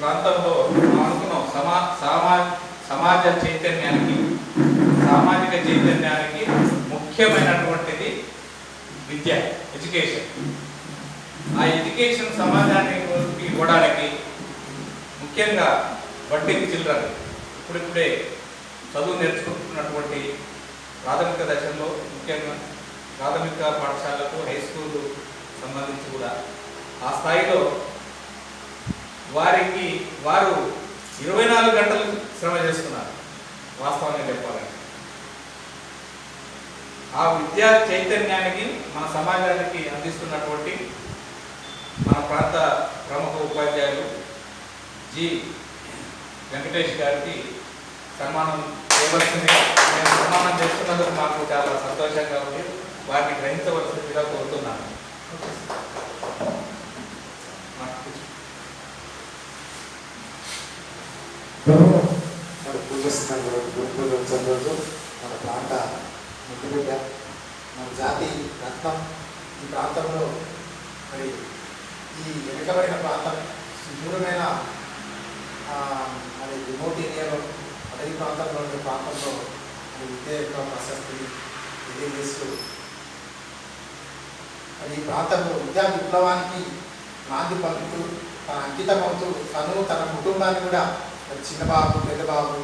ప్రాంతంలో అనుకున్నాం సమా సమా సమాజ చైతన్యానికి సామాజిక చైతన్యానికి ముఖ్యమైనటువంటిది విద్య ఎడ్యుకేషన్. ఆ ఎడ్యుకేషన్ సమాజానికి ఇవ్వడానికి ముఖ్యంగా బడ్డింగ్ చిల్డ్రన్ ఇప్పుడిప్పుడే చదువు నేర్చుకుంటున్నటువంటి ప్రాథమిక దశల్లో ముఖ్యంగా ప్రాథమిక పాఠశాలకు హై స్కూల్ సంబంధించి కూడా ఆ స్థాయిలో వారికి వారు ఇరవై నాలుగు గంటలు శ్రమ చేస్తున్నారు. వాస్తవంగా చెప్పాలంటే. ఆ విద్యా చైతన్యానికి మన సమాజానికి అందిస్తున్నటువంటి మన ప్రాంత ప్రముఖ ఉపాధ్యాయులు జి. వెంకటేష్ గారికి సన్మానం చేయవలసింది నేను సన్మానం చేస్తున్నందుకు మాకు చాలా సంతోషంగా ఉంది. వారిని గ్రహించవలసిందిగా కోరుతున్నాను. మరి పూజిస్తున్న గురు పూజించిన రోజు మన ప్రాంత ముద్దుబిడ్డ మన జాతి రత్నం ఈ ప్రాంతంలో మరి ఈ వెనుకబడిన ప్రాంతం సుదూరమైన మరి రిమోట్ ఏరియాలో అడవి ప్రాంతంలో ఉండే ప్రాంతంలో మరి విద్య యొక్క ప్రశస్తిని తెలియజేస్తూ మరి ఈ ప్రాంతంలో విద్యా విప్లవానికి నాంది పలుకుతూ తన అంకితమవుతూ తను తన కుటుంబాన్ని కూడా చిన్నబాబు పెద్దబాబు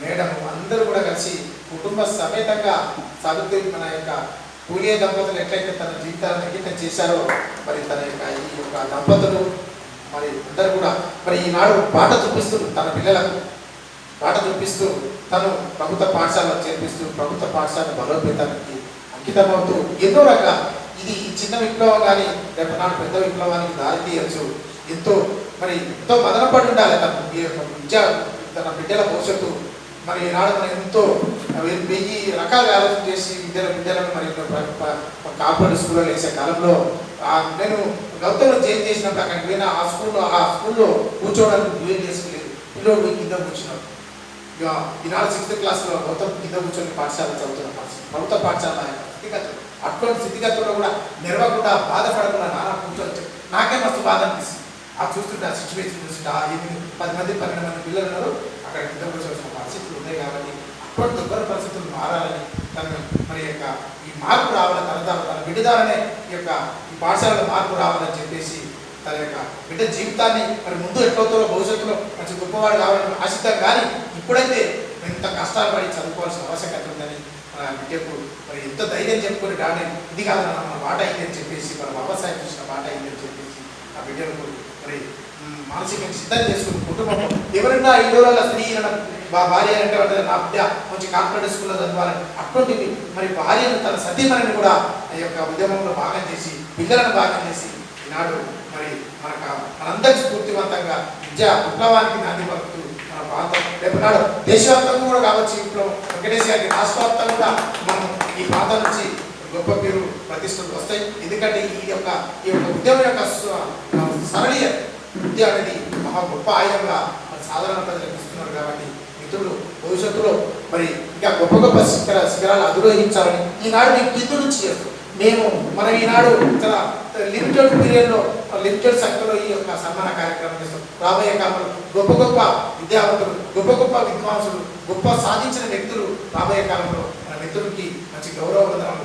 మేడం అందరూ కూడా కలిసి కుటుంబ సమేతంగా సాగుతూ మన యొక్క పూలే దంపతులు ఎట్లయితే తన జీవితాలను అంకితం చేశారో మరి తన యొక్క ఈ యొక్క దంపతులు మరి అందరూ కూడా మరి ఈనాడు పాట చూపిస్తూ తన పిల్లలకు పాట చూపిస్తూ తను ప్రభుత్వ పాఠశాలలో చేర్పిస్తూ ప్రభుత్వ పాఠశాల బలోపేతానికి అంకితమవుతూ ఎన్నో రకాల ఇది ఈ చిన్న విప్లవం కానీ రేపు నాడు పెద్ద విప్లవానికి దారి తీయచ్చు. ఎంతో మరి ఎంతో మదనపడి ఉండాలి తను ఈ యొక్క విద్య తన బిడ్డల భవిష్యత్తు. మరి ఈనాడు మనం ఎంతో వెయ్యి రకాలుగా ఆలోచన చేసి విద్యల విద్యలను మరి కార్పొరేట్ స్కూల్లో వేసే కాలంలో ఆ నేను గౌతంలో చేంజ్ చేసినప్పుడు అక్కడికి పోయిన ఆ స్కూల్లో ఆ స్కూల్లో కూర్చోవడానికి వీలు చేసుకోలేదు పిల్లోడు కింద కూర్చున్నాడు ఇక ఈనాడు సిక్స్త్ క్లాస్లో గౌతమ్ కింద కూర్చొని పాఠశాల చదువుతున్న పాఠశాల ప్రభుత్వ పాఠశాల స్థితిగతులు అటువంటి స్థితిగతుల్లో కూడా నిలవకుండా బాధపడకుండా నాన్న కూర్చొని నాకే మస్తు బాధ అనిపిస్తుంది. ఆ చూస్తుంటే ఆ సిచ్యువేషన్ చూస్తుంటే ఆ ఎనిమిది పది మంది పన్నెండు మంది పిల్లలు ఉన్నారు. అక్కడ ఇద్దరు కూర్చోవలసిన పరిస్థితులు ఉన్నాయి కాబట్టి అప్పటి దుబ్బరి పరిస్థితులు మారాలని తను మరి యొక్క ఈ మార్పు రావాలని తన తన తన బిడ్డదారనే ఈ యొక్క ఈ పాఠశాలలో మార్పు రావాలని చెప్పేసి తన యొక్క బిడ్డ జీవితాన్ని మరి ముందు ఎట్లవుతుందో భవిష్యత్తులో మంచి గొప్పవాడు కావాలని ఆశిద్దాం. కానీ ఇప్పుడైతే ఎంత కష్టాలు పడి చదువుకోవాల్సిన ఆవశ్యకత ఉందని మన బిడ్డకు మరి ఎంత ధైర్యం చెప్పుకొని డాడీ ఇది కాదు మన మాట అయిందని చెప్పేసి మన వ్యవసాయం చూసిన మాట అయిందని అని చెప్పేసి ఆ బిడ్డలకు మరి మానసికంగా సిద్ధం చేసుకుని కుటుంబం. ఎవరైనా రోజుల స్త్రీ మా బా- భార్య అంటే నా బిడ్డ కొంచెం కార్పొరేట్ స్కూల్లో చదవాలని అటువంటిది మరి భార్యను తన సతీమణిని కూడా ఈ యొక్క ఉద్యమంలో భాగం చేసి పిల్లలను భాగం చేసి ఈనాడు మరి మనకు మనందరి స్ఫూర్తివంతంగా విద్యా విప్లవానికి నాంది పలుకుతూ మన ప్రాంతం రేపు నాడు దేశవ్యాప్తంగా కూడా కావచ్చు విప్లవం. వెంకటేష్ గారికి కూడా మనం ఈ ప్రాంతం నుంచి గొప్ప పేరు ప్రతిష్టలు వస్తాయి. ఎందుకంటే ఈ యొక్క ఈ యొక్క ఉద్యమం యొక్క సరళీయ విద్య అనేది మహా గొప్ప ఆయుధంగా మన సాధారణ ప్రజలకు ఇస్తున్నారు కాబట్టి మిత్రులు భవిష్యత్తులో మరి ఇంకా గొప్ప గొప్ప శిఖర శిఖరాలు అధిరోహించాలని ఈనాడు మీకు కింద నుంచి చేస్తాం మేము మనం ఈనాడు చాలా లిమిటెడ్ పీరియడ్లో లిమిటెడ్ సంఖ్యలో ఈ యొక్క సన్మాన కార్యక్రమం చేస్తాం. రాబోయే కాలంలో గొప్ప గొప్ప విద్యావంతులు గొప్ప గొప్ప విద్వాంసులు గొప్ప సాధించిన వ్యక్తులు రాబోయే కాలంలో మన మిత్రులకి మంచి గౌరవ వందనాలు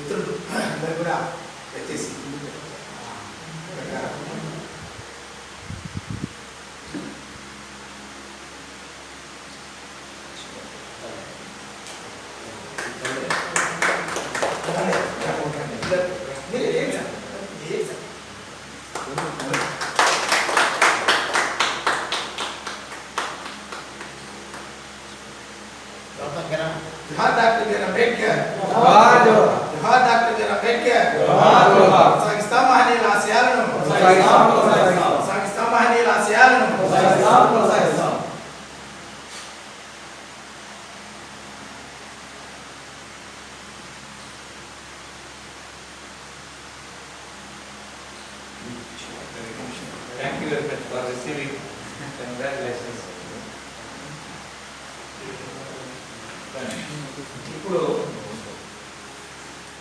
మిత్రులు అందరు కూడా వచ్చేసి మీరు Sagisama ng Sagisama. Sagisamahan nila si Alan. Thank you very much for receiving. Congratulations.